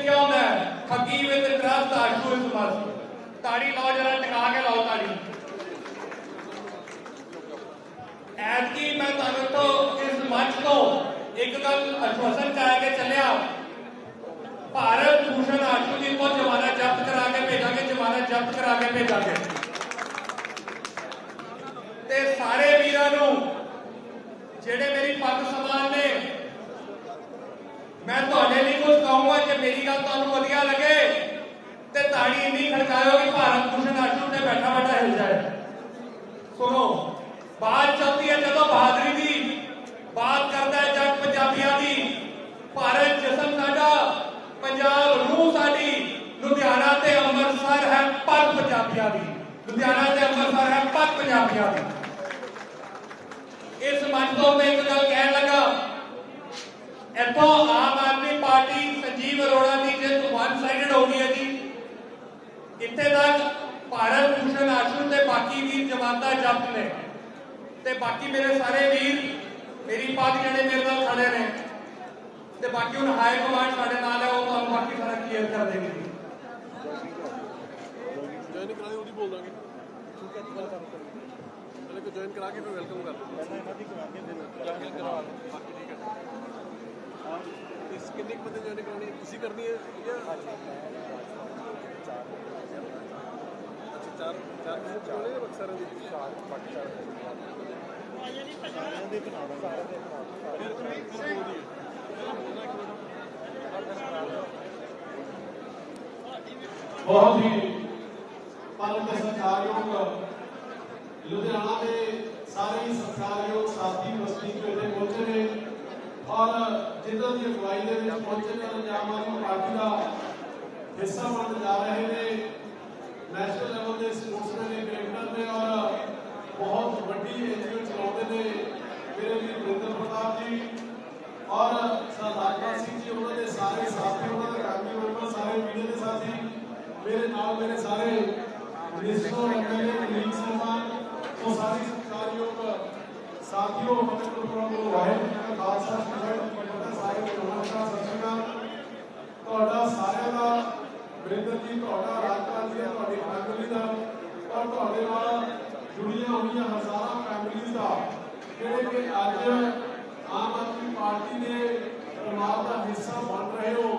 ਲਿਖਿਆ ਹੁੰਦਾ ਹੈ ਠੱਗੀ ਵਿੱਚ ਟਰਸਟ ਆਸ਼ੂ ਇਸ ਮਸਤ ਤਾੜੀ ਲਾਓ ਜਰਾ, ਟਿਕਾ ਕੇ ਲਾਓ ਤਾੜੀ ਐਤਕੀ ਮੈਂ ਤੁਹਾਨੂੰ ਤੋਂ ਇਸ ਮੰਚ ਤੋਂ ਇੱਕ ਗੱਲ ਅਸ਼ਵਾਸਨ ਚਾਹ ਕੇ ਚੱਲਿਆ। ਭਾਰਤ ਭੂਸ਼ਣ ਆਸ਼ੂ ਜੀ ਤੋਂ ਜਮਾਨਤ ਜਪਤ ਕਰਾ ਕੇ ਭੇਜਾਂਗੇ ਜਮਾਨਤ ਜ਼ਬਤ ਕਰਾ ਕੇ ਭੇਜਾਂਗੇ। ਤੇ ਸਾਰੇ ਵੀਰਾਂ ਨੂੰ, ਜਿਹੜੇ ਮੇਰੀ ਪੱਗ ਸਮਾਨ ਨੇ ਮੈਂ ਤੁਹਾਡੇ ਲਈ ਕੁਝ ਕਹੂੰਗਾ ਜੇ ਮੇਰੀ ਗੱਲ ਤੁਹਾਨੂੰ ਵਧੀਆ ਲੱਗੇ ਤੇ ਤਾੜੀ ਇੰਨੀ ਖੜਕਾਇਓ ਕਿ ਭਾਰਤ ਭੂਸ਼ਣ ਆਸ਼ੂ ਤੇ ਬੈਠਾ ਬੈਠਾ ਹਿਲ ਜਾਏ। ਸੁਣੋ, ਬਾਤ ਚੱਲਦੀ ਹੈ ਜਦੋਂ ਬਹਾਦਰੀ ਦੀ ਬਾਤ ਕਰਦਾ ਹੈ ਜੱਟ ਪੰਜਾਬੀਆਂ ਦੀ, ਭਾਰਤ ਜਸਮ ਸਾਡਾ, ਪੰਜਾਬ ਰੂਹ ਸਾਡੀ, ਲੁਧਿਆਣਾ ਤੇ ਅੰਮ੍ਰਿਤਸਰ ਹੈ ਪੱਗ ਪੰਜਾਬੀਆਂ ਦੀ। ਲੁਧਿਆਣਾ ਤੇ ਅੰਮ੍ਰਿਤਸਰ ਹੈ ਪੱਗ ਪੰਜਾਬੀਆਂ ਦੀ। ਇਸ ਮੰਚ ਤੋਂ ਮੈਂ ਇੱਕ ਗੱਲ ਕਹਿਣ ਲੱਗਾ, ਇੱਥੋਂ ਆਮ ਪਾਰਟੀ ਅਰੋੜਾ ਦੀ ਜਿੱਤ ਵਨ ਸਾਈਡਡ ਹੋ ਗਈ ਹੈ ਜੀ। ਇੱਥੇ ਤੱਕ ਭਾਰਤ ਭੂਸ਼ਣ ਆਸ਼ੂ ਤੇ ਬਾਕੀ ਵੀਰ ਜਮਾਤਾਂ ਜ਼ਬਤ ਨੇ। ਤੇ ਬਾਕੀ ਮੇਰੇ ਸਾਰੇ ਵੀਰ ਮੇਰੀ ਪੱਗ ਜਿਹੜੇ ਮੇਰੇ ਨਾਲ ਖੜੇ ਨੇ। ਤੇ ਬਾਕੀ ਹੁਣ ਹਾਈ ਕਮਾਂਡ ਸਾਡੇ ਨਾਲ ਹੈ ਉਹ ਤੁਹਾਨੂੰ ਬਾਕੀ ਸਾਰਾ ਕਲੀਅਰ ਕਰ ਦੇਗੀ ਜੁਆਇਨ ਕਰਾ ਦੇ ਉਹਦੀ ਬੋਲ ਦਾਂਗੇ। ਠੀਕ ਹੈ ਗੱਲ ਕਰ ਪਹਿਲੇ ਕੋ ਜੁਆਇਨ ਕਰਾ ਕੇ ਫਿਰ ਵੈਲਕਮ ਕਰ ਦਿੰਦੇ ਪਹਿਲਾਂ ਇਹਨਾਂ ਦੀ ਕਰਾ ਕੇ ਦੇਣਾ ਜੁਆਇਨ ਕਰਵਾ ਲਓ ਬਾਕੀ ਠੀਕ ਹੈ। ਇਸ ਕਿੰਨੇ ਕੁ ਬੰਦੇ ਜੁਆਇਨ ਕਰਾਉਣੀ? ਹੈ ਤੁਸੀਂ ਕਰਨੀ ਹੈ ਜਾਂ ਅੱਛਾ ਚਾਰ ਚਾਰ ਕਿਸੇ ਕਰਾਉਣੇ ਜਾਂ ਬਕਸਾਰਾਂ ਦੀ? ਚਾਰ ਪੱਟ ਚਾਰ ਸਾਰਿਆਂ ਦੇ ਬਣਾਉਣਾ ਸਾਰਿਆਂ ਦੇ ਬਣਾਉਣਾ ਬਹੁਤ ਹੀ ਪਰਮ ਸਤਿਕਾਰਯੋਗ ਲੁਧਿਆਣਾ ਦੇ ਸਾਰੇ ਹੀ ਸਤਿਕਾਰਯੋਗ ਸਾਥੀ ਵਸਤੀ ਜੋ ਇੱਥੇ ਪਹੁੰਚੇ ਨੇ। ਔਰ ਜਿਨ੍ਹਾਂ ਦੀ ਅਗਵਾਈ ਦੇ ਵਿੱਚ ਪਹੁੰਚੇ ਨੇ ਔਰ ਆਦਮੀ ਪਾਰਟੀ ਦਾ ਹਿੱਸਾ ਬਣਨ ਜਾ ਰਹੇ ਨੇ। ਨੈਸ਼ਨਲ ਲੈਵਲ ਦੇ ਸਪੋਰਟਸਮੈਨ ਨੇ ਕ੍ਰਿਕਟਰ ਨੇ ਔਰ ਬਹੁਤ ਵੱਡੀ ਐਨਜੀਓ ਚਲਾਉਂਦੇ ਨੇ। ਮੇਰੇ ਵੀ ਵਰਿੰਦਰ ਪ੍ਰਤਾਪ ਜੀ ਔਰ ਸਰਦਾਰ ਸਿੰਘ ਜੀ, ਉਹਨਾਂ ਦੇ ਸਾਰੇ ਸਾਥੀ, ਉਹਨਾਂ ਦੇ ਕਾਮੀ ਮੈਂਬਰ ਸਾਰੇ ਮੀਡੀਆ ਦੇ ਸਾਥੀ, ਮੇਰੇ ਨਾਲ ਮੇਰੇ ਸਾਰੇ ਮਿਨਿਸਟਰ ਐਮਐਲਏ ਕਲੀਗ ਸਨਮਾਨ ਤੋਂ ਸਾਰੇ ਸਤਿਕਾਰਯੋਗ ਸਾਥੀਓ ਮਤਲਬ ਪ੍ਰੋਗਰਾਮ ਵਾਹਿਗੁਰੂ ਜੀ ਕਾ ਖਾਲਸਾ ਵਾਹਿਗੁਰੂ ਜੀ ਕੀ ਫਤਿਹ ਸਾਰੇ ਨੂੰ ਨਮਸਕਾਰ ਸਤਿ ਸ਼੍ਰੀ ਅਕਾਲ ਤੁਹਾਡਾ ਸਾਰਿਆਂ ਦਾ ਵਰਿੰਦਰ ਜੀ ਤੁਹਾਡਾ ਰਾਜਪਾਲ ਜੀ ਤੁਹਾਡੀ ਫੈਮਿਲੀ ਦਾ ਔਰ ਤੁਹਾਡੇ ਨਾਲ ਜੁੜੀਆਂ ਹੋਈਆਂ ਹਜ਼ਾਰਾਂ ਫੈਮਿਲੀਜ਼ ਦਾ ਜਿਹੜੇ ਕਿ ਅੱਜ ਆਮ ਆਦਮੀ ਪਾਰਟੀ ਦੇ ਪਰਿਵਾਰ ਦਾ ਹਿੱਸਾ ਬਣ ਰਹੇ ਹੋ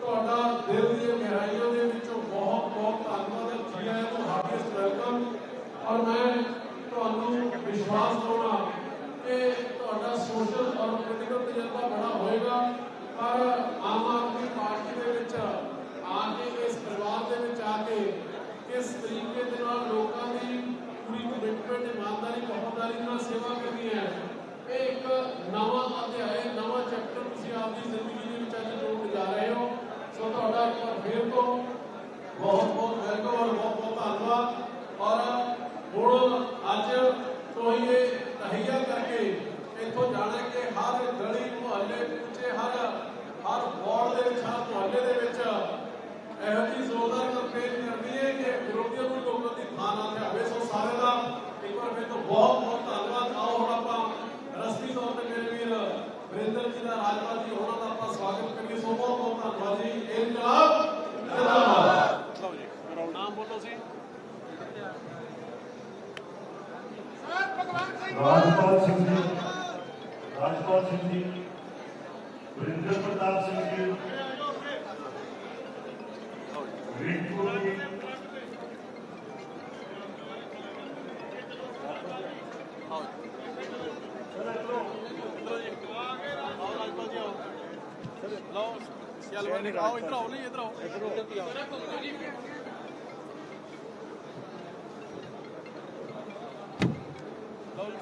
ਤੁਹਾਡਾ ਦਿਲ ਦੀਆਂ ਗਹਿਰਾਈਆਂ ਦੇ ਵਿੱਚੋਂ ਬਹੁਤ ਬਹੁਤ ਧੰਨਵਾਦ ਹੈ ਜੀ ਆਇਆਂ ਨੂੰ ਹਾਰਟੀਐਸਟ ਵੈਲਕਮ ਔਰ ਮੈਂ ਤੁਹਾਨੂੰ ਵਿਸ਼ਵਾਸ ਦਿਵਾਉਣਾ ਕਿ ਤੁਹਾਡਾ ਸੋਸ਼ਲ ਔਰ ਪੋਲੀਟੀਕਲ ਤਜਰਬਾ ਬੜਾ ਹੋਏਗਾ, ਪਰ ਆਮ ਆਦਮੀ ਪਾਰਟੀ ਦੇ ਵਿੱਚ ਆ ਕੇ, ਇਸ ਪਰਿਵਾਰ ਦੇ ਵਿੱਚ ਆ ਕੇ ਕਿਸ ਤਰੀਕੇ ਦੇ ਨਾਲ ਲੋਕਾਂ ਦੀ ਪੂਰੀ ਕਮਿਟਮੈਂਟ ਇਮਾਨਦਾਰੀ ਵਫਾਦਾਰੀ ਨਾਲ ਸੇਵਾ ਕਰਨੀ ਹੈ ਇਹ ਇੱਕ ਨਵਾਂ ਅਧਿਆਇ ਨਵਾਂ ਚੈਪਟਰ ਤੁਸੀਂ ਆਪਦੀ ਜ਼ਿੰਦਗੀ ਦੇ ਵਿੱਚ ਅੱਜ ਜੋੜਨ ਜਾ ਰਹੇ ਹੋ ਸੋ ਤੁਹਾਡਾ ਇੱਕ ਵਾਰ ਫੇਰ ਤੋਂ ਬਹੁਤ ਬਹੁਤ ਵੈਲਕਮ ਔਰ ਬਹੁਤ ਬਹੁਤ ਧੰਨਵਾਦ ਔਰ ਹੁਣ ਅੱਜ ਤੋਂ ਹੀ ਇਹ ਤਹੀਆ ਕਰਕੇ ਇੱਥੋਂ ਜਾਣਾ ਕਿ ਹਰ ਗਲੀ ਮੁਹੱਲੇ ਵਿੱਚ ਹਰ ਹਰ ਵਾਰਡ ਦੇ ਵਿੱਚ ਹਰ ਮੁਹੱਲੇ ਦੇ ਵਿੱਚ ਇਹੋ ਜਿਹੀ ਜ਼ੋਰਦਾਰ ਕੰਪੇਨ ਕਰਨੀ ਹੈ ਕਿ ਵਿਰੋਧੀਆਂ ਨੂੰ ਲੋਕਾਂ ਦੀ ਥਾਂ ਨਾ ਲਿਆਵੇ ਸੋ ਸਾਰਿਆਂ ਦਾ ਇੱਕ ਵਾਰ ਫਿਰ ਤੋਂ ਬਹੁਤ ਬਹੁਤ ਧੰਨਵਾਦ ਆਓ ਹੁਣ ਆਪਾਂ ਰਸਮੀ ਤੌਰ ਤੇ ਮੇਰੇ ਵੀਰ ਵਰਿੰਦਰ ਜੀ ਦਾ ਰਾਜਪਾਲ ਜੀ ਉਹਨਾਂ ਦਾ ਆਪਾਂ ਸਵਾਗਤ ਕਰੀਏ ਸੋ ਬਹੁਤ ਬਹੁਤ ਧੰਨਵਾਦ ਜੀ ਇਹ ਇਨਕਲਾਬ ਜਿੰਦਾਬਾਦ ਲਓ ਜੀ ਨਾਮ ਬੋਲੋ ਸੀ ਰਾਜਪਾਲ ਸਿੰਘ ਜੀ ਰਾਜਪਾਲ ਸਿੰਘ ਜੀ ਵਰਿੰਦਰ ਪ੍ਰਤਾਪ ਸਿੰਘ ਜੀ ਰਿੰਕੂ ਜੀ ਰਾਜਪਾਲ ਜੀ ਲਓ ਸਿਆਲ ਵਾਲੇ ਆਓ ਇੱਧਰ ਆਓ ਨਹੀਂ ਇੱਧਰ ਆਓ ਇੱਧਰ ਆਓ ਲਓ ਜੀ ਪਾਓ ਆਓ ਜੀ ਪਾਓ ਪਤਾ ਨਹੀਂ ਪਤਾ ਨਹੀਂ ਪਾਓ ਆਓ ਜੀ ਆਓ ਇੱਧਰ ਉੱਧਰ ਉੱਧਰ ਆਓ ਜੀ ਲਾਓ ਵੈਲਕਮ ਜੀ welcome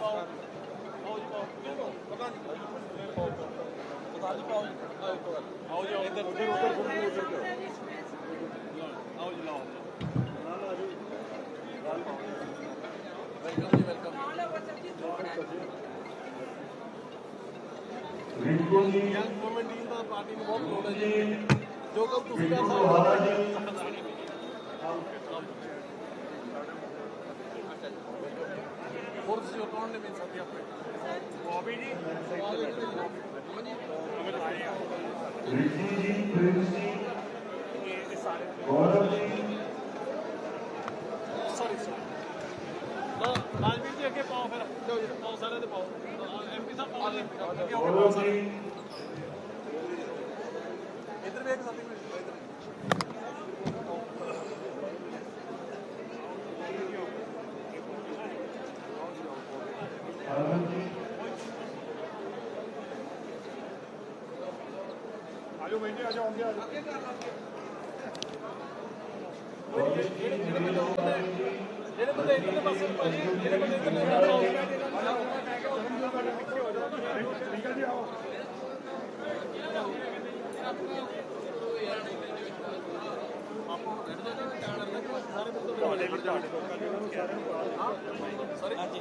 Rinku ji young movement team ਦਾ ਪਾਰਟੀ ਨੂੰ ਬਹੁਤ ਲੋੜ ਹੈ ਜੀ ਜੋ ਕੰਮ ਤੁਸੀਂ ਕਰ ਸਕਦੇ ਹੋ ਤੁਸੀਂ ਉਹ ਕੌਣ ਨੇ ਮਿਲ ਸਕਦੇ ਆਪਣੇ ਬੋਬੀ ਜੀ ਰਿਸ਼ੀ ਜੀ? ਪ੍ਰਿੰਸ ਜੀ ਇਹ ਸਾਰੇ ਗੌਰਵ ਜੀ ਸੌਰੀ ਸੌਰੀ ਰਾਜਵੀਰ ਜੀ ਅੱਗੇ ਪਾਓ ਫਿਰ। ਪਾਓ ਸਾਰੇ ਦੇ ਪਾਓ। ਐਮਪੀ ਸਾਹਿਬ ਪਾਓ। ਜੀ ਇਧਰ ਵੇਖ ਸਕਦੇ ਆਜੋ ਬੈਠੇ, ਆਜੋ ਆਉਂਦੇ, ਆਜੋ। ਜਿਹੜੇ ਬੰਦੇ ਇੱਧਰਲੇ ਪਾਸੇ ਨੂੰ ਭਾਜੀ ਜਿਹੜੇ ਬੰਦੇ ਇੱਧਰਲੇ ਪਾਸੇ ਨੂੰ ਨਿਕਲ ਜੀ ਆਓ ਤੁਹਾਡੇ ਵੀ ਤੁਹਾਡੇ ਲੋਕਾਂ ਦੇ ਨੂੰ ਸਾਰਿਆਂ ਨੂੰ। ਬਾਹਰ ਸਾਰੇ ਹਾਂਜੀ।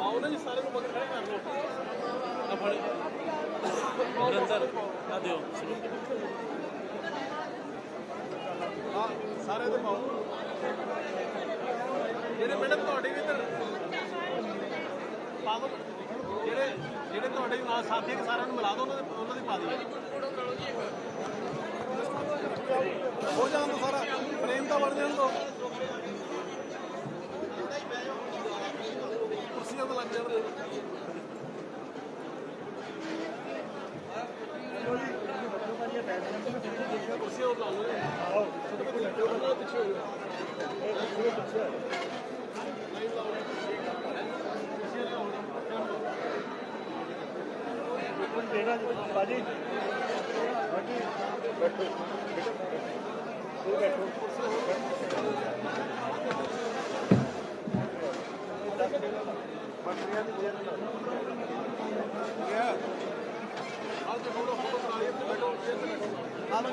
ਪਾਓ ਨਾ ਜੀ ਸਾਰੇ ਨੂੰ ਮਗਰ ਖੜੇ ਕਰ ਲਓ। ਆ ਫੜੇ ਅੰਦਰ ਆ ਦਿਓ। ਹਾਂ, ਸਾਰੇ ਤੇ ਪਾਓ। ਜਿਹੜੇ ਮੈਡਮ ਤੁਹਾਡੇ ਵੀ ਇੱਧਰ ਪਾ ਦਿਓ ਜਿਹੜੇ ਜਿਹੜੇ ਤੁਹਾਡੇ ਨਾਲ ਸਾਥੀ ਨੇ, ਸਾਰਿਆਂ ਨੂੰ ਮਿਲਾ ਦਿਓ, ਉਹਨਾਂ ਦੇ ਉਹਨਾਂ ਦੀ ਪਾ ਦਿਓ। ਹੋ ਜਾਣ ਦੋ ਸਾਰਾ। ਫਰੇਮ ਤਾਂ ਬਣ ਜਾਣ ਦੋ बैठो ਤੇ ਲੱਗ ਜਾਣ ਕੁਰਸੀਆਂ ਉੱਤੇ ਲਾ ਲਓ ਆਓ ਪਿੱਛੇ ਹੋ ਜਾਓ ਦੇਣਾ ਜੀ ਬਾਜੀ ਬਾਜੀ ਬੈਠੋ ਬੈਠੋ ਬੈਠੋ ਮੰਤਰੀਆਂ ਦੀ ਦੇਣ ਅੱਜ ਫੋਟੋ ਫੋਟੋ ਕਰਾ ਲਈ ਬੈਠੋ ਆ ਲਓ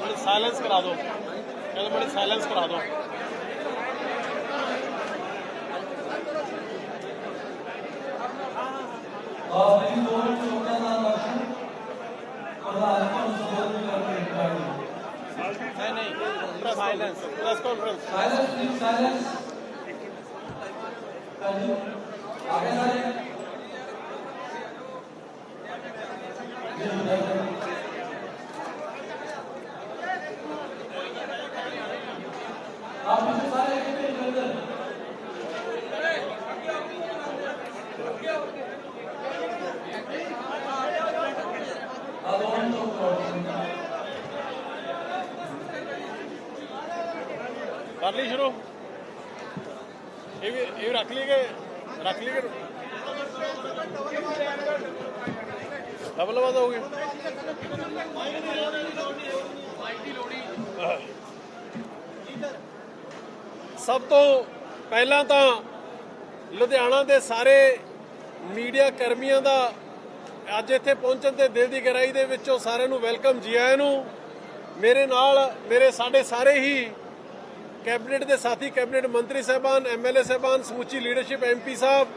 ਬੜੇ ਸਾਇਲੈਂਸ ਕਰਾ ਦਿਓ। ਕਹਿੰਦੇ ਬੜੇ ਸਾਇਲੈਂਸ ਕਰਾ ਦਿਓ। ਆਪਣੀ ਦੋਵੇਂ ਚੋਣਾਂ ਦਾ ਦਰਸ਼ਨ ਪ੍ਰਧਾਨ ਨੂੰ ਸੰਬੋਧਨ ਕਰਕੇ ਨਹੀਂ ਨਹੀਂ ਪੂਰਾ silence press conference silence please silence ਆਗੇ ਸਾਰੇ ਆਪ ਪਿੱਛੇ ਸਾਰੇ ਕਿਤੇ ਅੰਦਰ ਆ ਦੋਵੇਂ ਚੋਣਾਂ ਕਰ ਲਈ ਸ਼ੁਰੂ। ਇਹ ਵੀ, ਇਹ ਰੱਖ ਲਈਏ ਰੱਖ ਲਈਏ ਡਬਲ ਵਾਦਾ ਹੋ ਗਏ ਸਭ ਤੋਂ ਪਹਿਲਾਂ ਤਾਂ ਲੁਧਿਆਣਾ ਦੇ ਸਾਰੇ ਮੀਡੀਆ ਕਰਮੀਆਂ ਦਾ ਅੱਜ ਇੱਥੇ ਪਹੁੰਚਣ ਤੇ ਦਿਲ ਦੀ ਗਹਿਰਾਈ ਦੇ ਵਿੱਚੋਂ ਸਾਰਿਆਂ ਨੂੰ ਵੈਲਕਮ ਜੀ ਆਇਆਂ ਨੂੰ। ਮੇਰੇ ਨਾਲ, ਮੇਰੇ ਸਾਡੇ ਸਾਰੇ ਹੀ ਕੈਬਨਿਟ ਦੇ ਸਾਥੀ, ਕੈਬਨਿਟ ਮੰਤਰੀ ਸਾਹਿਬਾਨ ਐਮਐਲਏ ਸਾਹਿਬਾਨ, ਸਮੁੱਚੀ ਲੀਡਰਸ਼ਿਪ ਐਮਪੀ ਸਾਹਿਬ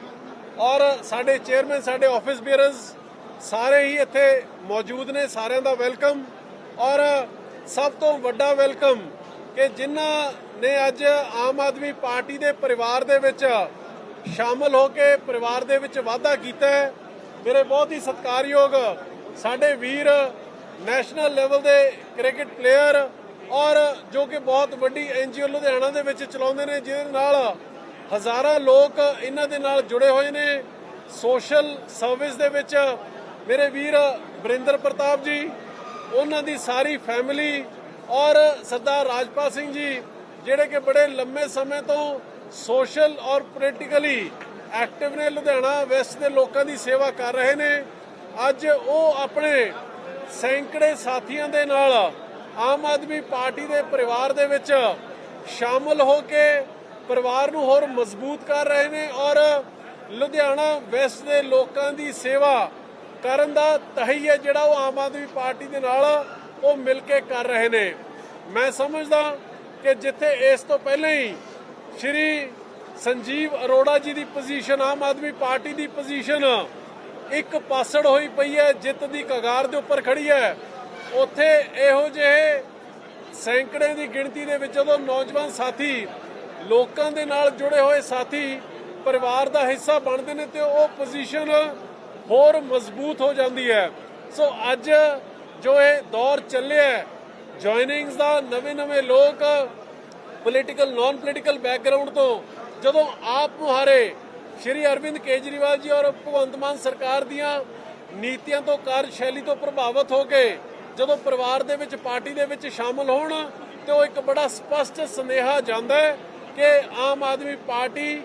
ਔਰ ਸਾਡੇ ਚੇਅਰਮੈਨ, ਸਾਡੇ ਆਫਿਸ ਬੀਅਰਸ ਸਾਰੇ ਹੀ ਇੱਥੇ ਮੌਜੂਦ ਨੇ, ਸਾਰਿਆਂ ਦਾ ਵੈਲਕਮ ਔਰ ਸਭ ਤੋਂ ਵੱਡਾ ਵੈਲਕਮ ਕਿ ਜਿਨ੍ਹਾਂ ਨੇ ਅੱਜ ਆਮ ਆਦਮੀ ਪਾਰਟੀ ਦੇ ਪਰਿਵਾਰ ਦੇ ਵਿੱਚ ਸ਼ਾਮਲ ਹੋ ਕੇ ਪਰਿਵਾਰ ਦੇ ਵਿੱਚ ਵਾਅਦਾ ਕੀਤਾ ਹੈ। ਮੇਰੇ ਬਹੁਤ ਹੀ ਸਤਿਕਾਰਯੋਗ ਸਾਡੇ ਵੀਰ ਨੈਸ਼ਨਲ ਲੈਵਲ ਦੇ ਕ੍ਰਿਕਟ ਪਲੇਅਰ ਔਰ ਜੋ ਕਿ ਬਹੁਤ ਵੱਡੀ ਐਨਜੀਓ ਲੁਧਿਆਣਾ ਦੇ ਵਿੱਚ ਚਲਾਉਂਦੇ ਨੇ, ਜਿਹਦੇ ਨਾਲ ਹਜ਼ਾਰਾਂ ਲੋਕ ਇਹਨਾਂ ਦੇ ਨਾਲ ਜੁੜੇ ਹੋਏ ਨੇ। ਸੋਸ਼ਲ ਸਰਵਿਸ ਦੇ ਵਿੱਚ ਮੇਰੇ ਵੀਰ ਵਰਿੰਦਰ ਪ੍ਰਤਾਪ ਜੀ, ਉਹਨਾਂ ਦੀ ਸਾਰੀ ਫੈਮਿਲੀ ਔਰ ਸਰਦਾਰ ਰਾਜਪਾਲ ਸਿੰਘ ਜੀ, ਜਿਹੜੇ ਕਿ ਬੜੇ ਲੰਮੇ ਸਮੇਂ ਤੋਂ ਸੋਸ਼ਲ ਔਰ ਪੋਲੀਟੀਕਲੀ ਐਕਟਿਵ ਨੇ, ਲੁਧਿਆਣਾ ਵੈਸਟ ਦੇ ਲੋਕਾਂ ਦੀ ਸੇਵਾ ਕਰ ਰਹੇ ਨੇ। ਅੱਜ ਉਹ ਆਪਣੇ ਸੈਂਕੜੇ ਸਾਥੀਆਂ ਦੇ ਨਾਲ ਆਮ ਆਦਮੀ ਪਾਰਟੀ ਦੇ ਪਰਿਵਾਰ ਦੇ ਵਿੱਚ ਸ਼ਾਮਲ ਹੋ ਕੇ ਪਰਿਵਾਰ ਨੂੰ ਹੋਰ ਮਜ਼ਬੂਤ ਕਰ ਰਹੇ ਨੇ ਔਰ ਲੁਧਿਆਣਾ ਵੈਸਟ ਦੇ ਲੋਕਾਂ ਦੀ ਸੇਵਾ ਕਰਨ ਦਾ ਤਹਈਆ ਜਿਹੜਾ ਉਹ ਆਮ ਆਦਮੀ ਪਾਰਟੀ ਦੇ ਨਾਲ ਉਹ ਮਿਲ ਕੇ ਕਰ ਰਹੇ ਨੇ। ਮੈਂ ਸਮਝਦਾ ਕਿ ਜਿੱਥੇ ਇਸ ਤੋਂ ਪਹਿਲਾਂ ਹੀ ਸ਼੍ਰੀ ਸੰਜੀਵ ਅਰੋੜਾ ਜੀ ਦੀ ਪੋਜੀਸ਼ਨ ਆਮ ਆਦਮੀ ਪਾਰਟੀ ਦੀ ਪੋਜੀਸ਼ਨ ਇੱਕ ਪਾਸੜ ਹੋਈ ਪਈ ਹੈ, ਜਿੱਤ ਦੀ ਕਗਾਰ ਦੇ ਉੱਪਰ ਖੜੀ ਹੈ। ਉੱਥੇ ਇਹੋ ਜਿਹੇ ਸੈਂਕੜੇ ਦੀ ਗਿਣਤੀ ਦੇ ਵਿੱਚ ਜਦੋਂ ਨੌਜਵਾਨ ਸਾਥੀ ਲੋਕਾਂ ਦੇ ਨਾਲ ਜੁੜੇ ਹੋਏ ਸਾਥੀ ਪਰਿਵਾਰ ਦਾ ਹਿੱਸਾ ਬਣਦੇ ਨੇ ਤੇ ਉਹ ਪੋਜੀਸ਼ਨ ਹੋਰ ਮਜ਼ਬੂਤ ਹੋ ਜਾਂਦੀ ਹੈ। ਸੋ ਅੱਜ ਜੋ ਇਹ ਦੌਰ ਚੱਲਿਆ ਜੁਆਇਨਿੰਗਸ ਦਾ ਨਵੇਂ-ਨਵੇਂ ਲੋਕ ਪੋਲੀਟੀਕਲ ਨਾਨ ਪੋਲੀਟੀਕਲ ਬੈਕਗ੍ਰਾਉਂਡ ਤੋਂ ਜਦੋਂ ਆਪ ਮੁਹਾਰੇ ਸ਼੍ਰੀ ਅਰਵਿੰਦ ਕੇਜਰੀਵਾਲ ਜੀ ਔਰ ਭਗਵੰਤ ਮਾਨ ਸਰਕਾਰ ਦੀਆਂ ਨੀਤੀਆਂ ਤੋਂ, ਕਾਰਜਸ਼ੈਲੀ ਤੋਂ ਪ੍ਰਭਾਵਿਤ ਹੋ ਕੇ ਜਦੋਂ ਪਰਿਵਾਰ ਦੇ ਵਿੱਚ ਪਾਰਟੀ ਦੇ ਵਿੱਚ ਸ਼ਾਮਲ ਹੋਣ ਤੇ ਉਹ ਇੱਕ ਬੜਾ ਸਪਸ਼ਟ ਸੁਨੇਹਾ ਜਾਂਦਾ ਹੈ ਕਿ ਆਮ ਆਦਮੀ ਪਾਰਟੀ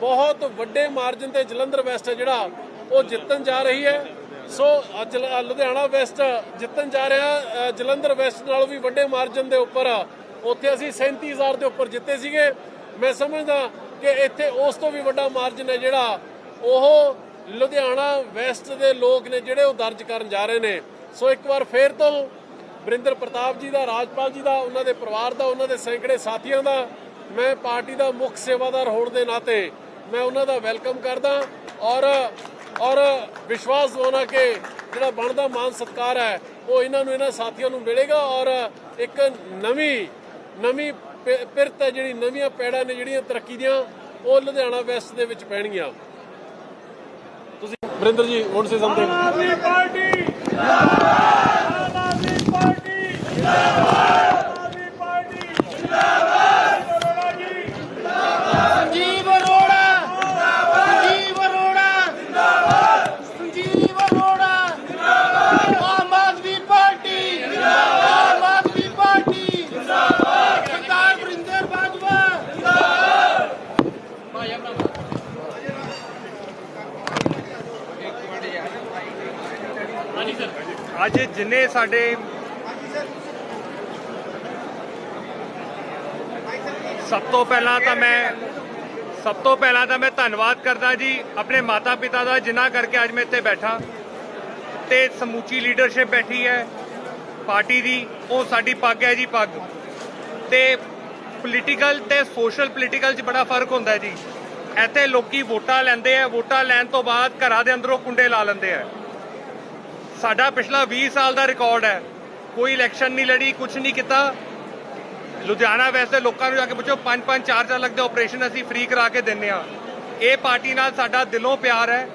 ਬਹੁਤ ਵੱਡੇ ਮਾਰਜਨ ਤੇ ਜਲੰਧਰ ਵੈਸਟ ਹੈ ਜਿਹੜਾ ਉਹ ਜਿੱਤਣ ਜਾ ਰਹੀ ਹੈ। ਸੋ ਅੱਜ ਲੁਧਿਆਣਾ ਵੈਸਟ ਜਿੱਤਣ ਜਾ ਰਿਹਾ ਜਲੰਧਰ ਵੈਸਟ ਨਾਲੋਂ ਵੀ ਵੱਡੇ ਮਾਰਜਨ ਦੇ ਉੱਪਰ, ਉੱਥੇ ਅਸੀਂ 37000 ਦੇ ਉੱਪਰ ਜਿੱਤੇ ਸੀਗੇ। ਮੈਂ ਸਮਝਦਾ ਕਿ ਇੱਥੇ ਉਸ ਤੋਂ ਵੀ ਵੱਡਾ ਮਾਰਜਨ ਹੈ ਜਿਹੜਾ ਉਹ ਲੁਧਿਆਣਾ ਵੈਸਟ ਦੇ ਲੋਕ ਨੇ ਜਿਹੜੇ ਉਹ ਦਰਜ ਕਰਨ ਜਾ ਰਹੇ ਨੇ। ਸੋ ਇੱਕ ਵਾਰ ਫੇਰ ਤੋਂ ਵਰਿੰਦਰ ਪ੍ਰਤਾਪ ਜੀ ਦਾ, ਰਾਜਪਾਲ ਜੀ ਦਾ, ਉਹਨਾਂ ਦੇ ਪਰਿਵਾਰ ਦਾ, ਉਹਨਾਂ ਦੇ ਸੈਂਕੜੇ ਸਾਥੀਆਂ ਦਾ ਮੈਂ ਪਾਰਟੀ ਦਾ ਮੁੱਖ ਸੇਵਾਦਾਰ ਹੋਣ ਦੇ ਨਾਤੇ ਮੈਂ ਉਹਨਾਂ ਦਾ ਵੈਲਕਮ ਕਰਦਾ ਔਰ ਔਰ ਵਿਸ਼ਵਾਸ ਦਿਵਾਉਣਾ ਕਿ ਜਿਹੜਾ ਬਣਦਾ ਮਾਨ ਸਤਕਾਰ ਹੈ, ਉਹ ਇਹਨਾਂ ਨੂੰ, ਇਹਨਾਂ ਸਾਥੀਆਂ ਨੂੰ ਮਿਲੇਗਾ ਔਰ ਇੱਕ ਨਵੀਂ ਨਵੀਂ ਪਿਰਤ ਹੈ, ਜਿਹੜੀ ਨਵੀਆਂ ਪੈੜਾਂ ਨੇ, ਜਿਹੜੀਆਂ ਤਰੱਕੀ ਦੀਆਂ, ਉਹ ਲੁਧਿਆਣਾ ਵੈਸਟ ਦੇ ਵਿੱਚ ਪੈਣਗੀਆਂ। ਤੁਸੀਂ Varinder ji won't say something Aadmi party Aam Aadmi party Aam Aadmi party Arora ji Sanjeev Arora Sanjeev Arora Sanjeev Arora Aam Aadmi party Aam Aadmi party Sardar Varinder Bajwa ਅੱਜ ਜਿੰਨੇ ਸਾਡੇ ਸਭ ਤੋਂ ਪਹਿਲਾਂ ਤਾਂ ਮੈਂ ਸਭ ਤੋਂ ਪਹਿਲਾਂ ਤਾਂ ਮੈਂ ਧੰਨਵਾਦ ਕਰਦਾ ਜੀ ਆਪਣੇ ਮਾਤਾ ਪਿਤਾ ਦਾ, ਜਿਨ੍ਹਾਂ ਕਰਕੇ ਅੱਜ ਮੈਂ ਇੱਥੇ ਬੈਠਾ। ਤੇ ਸਮੂਚੀ ਲੀਡਰਸ਼ਿਪ ਬੈਠੀ ਹੈ, ਪਾਰਟੀ ਦੀ, ਉਹ ਸਾਡੀ ਪੱਗ ਹੈ ਜੀ ਪੱਗ। ਤੇ ਪੋਲੀਟੀਕਲ ਤੇ ਸੋਸ਼ਲ ਪੋਲੀਟੀਕਲ 'ਚ ਬੜਾ ਫ਼ਰਕ ਹੁੰਦਾ ਜੀ। ਇੱਥੇ ਲੋਕੀ ਵੋਟਾਂ ਲੈਂਦੇ ਆ, ਵੋਟਾਂ ਲੈਣ ਤੋਂ ਬਾਅਦ ਘਰਾਂ ਦੇ ਅੰਦਰੋਂ ਕੁੰਡੇ ਲਾ ਲੈਂਦੇ ਆ। ਸਾਡਾ ਪਿਛਲਾ 20 ਸਾਲ ਦਾ ਰਿਕਾਰਡ ਹੈ। ਕੋਈ ਇਲੈਕਸ਼ਨ ਨਹੀਂ ਲੜੀ ਕੁਝ ਨਹੀਂ ਕੀਤਾ। ਲੁਧਿਆਣਾ ਵੈਸੇ ਲੋਕਾਂ ਨੂੰ ਜਾ ਕੇ ਪੁੱਛੋ 5 5 4 4 ਲੱਖ ਦੇ ਆਪਰੇਸ਼ਨ ਅਸੀਂ ਫ੍ਰੀ ਕਰਾ ਕੇ ਦਿੰਨੇ ਆ ਇਹ ਪਾਰਟੀ ਨਾਲ ਸਾਡਾ ਦਿਲੋਂ ਪਿਆਰ ਹੈ।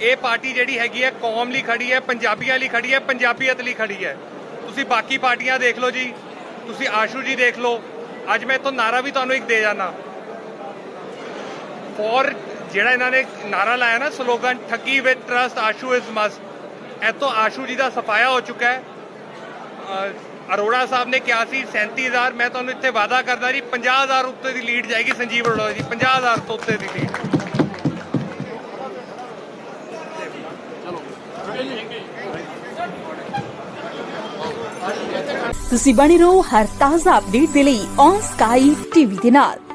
ਇਹ ਪਾਰਟੀ ਜਿਹੜੀ ਹੈਗੀ ਹੈ, ਕੌਮ ਲਈ ਖੜੀ ਹੈ, ਪੰਜਾਬੀਆਂ ਲਈ ਖੜੀ ਹੈ, ਪੰਜਾਬੀਅਤ ਲਈ ਖੜੀ ਹੈ। ਤੁਸੀਂ ਬਾਕੀ ਪਾਰਟੀਆਂ ਦੇਖ ਲਓ ਜੀ। ਤੁਸੀਂ ਆਸ਼ੂ ਜੀ ਦੇਖ ਲਓ। ਅੱਜ ਮੈਂ ਇੱਥੋਂ ਨਾਰਾ ਵੀ ਤੁਹਾਨੂੰ ਇੱਕ ਦੇ ਜਾਣਾ ਫੋਰ ਜਿਹੜਾ ਇਹਨਾਂ ਨੇ ਨਾਰਾ ਲਾਇਆ ਨਾ ਸਲੋਗਨ ਠੱਗੀ with trust Ashu is must ਇੱਥੋਂ ਆਸ਼ੂ ਜੀ ਦਾ ਸਫਾਇਆ ਹੋ ਚੁੱਕਾ ਹੈ। ਅਰੋੜਾ ਸਾਹਿਬ ਨੇ ਕਿਹਾ ਸੀ 37000 ਮੈਂ ਤੁਹਾਨੂੰ ਇੱਥੇ ਵਾਅਦਾ ਕਰਦਾ ਜੀ 50000 ਉੱਤੇ ਦੀ ਲੀਡ ਜਾਏਗੀ ਸੰਜੀਵ ਅਰੋੜਾ ਜੀ 50000 ਤੋਂ ਉੱਤੇ ਦੀ ਲੀਡ। ਤੁਸੀਂ ਬਣੇ ਰਹੋ ਹਰ ਤਾਜ਼ਾ ਅਪਡੇਟ ਦੇ ਲਈ ਔਨ ਸਕਾਈ ਟੀਵੀ ਦੇ ਨਾਲ।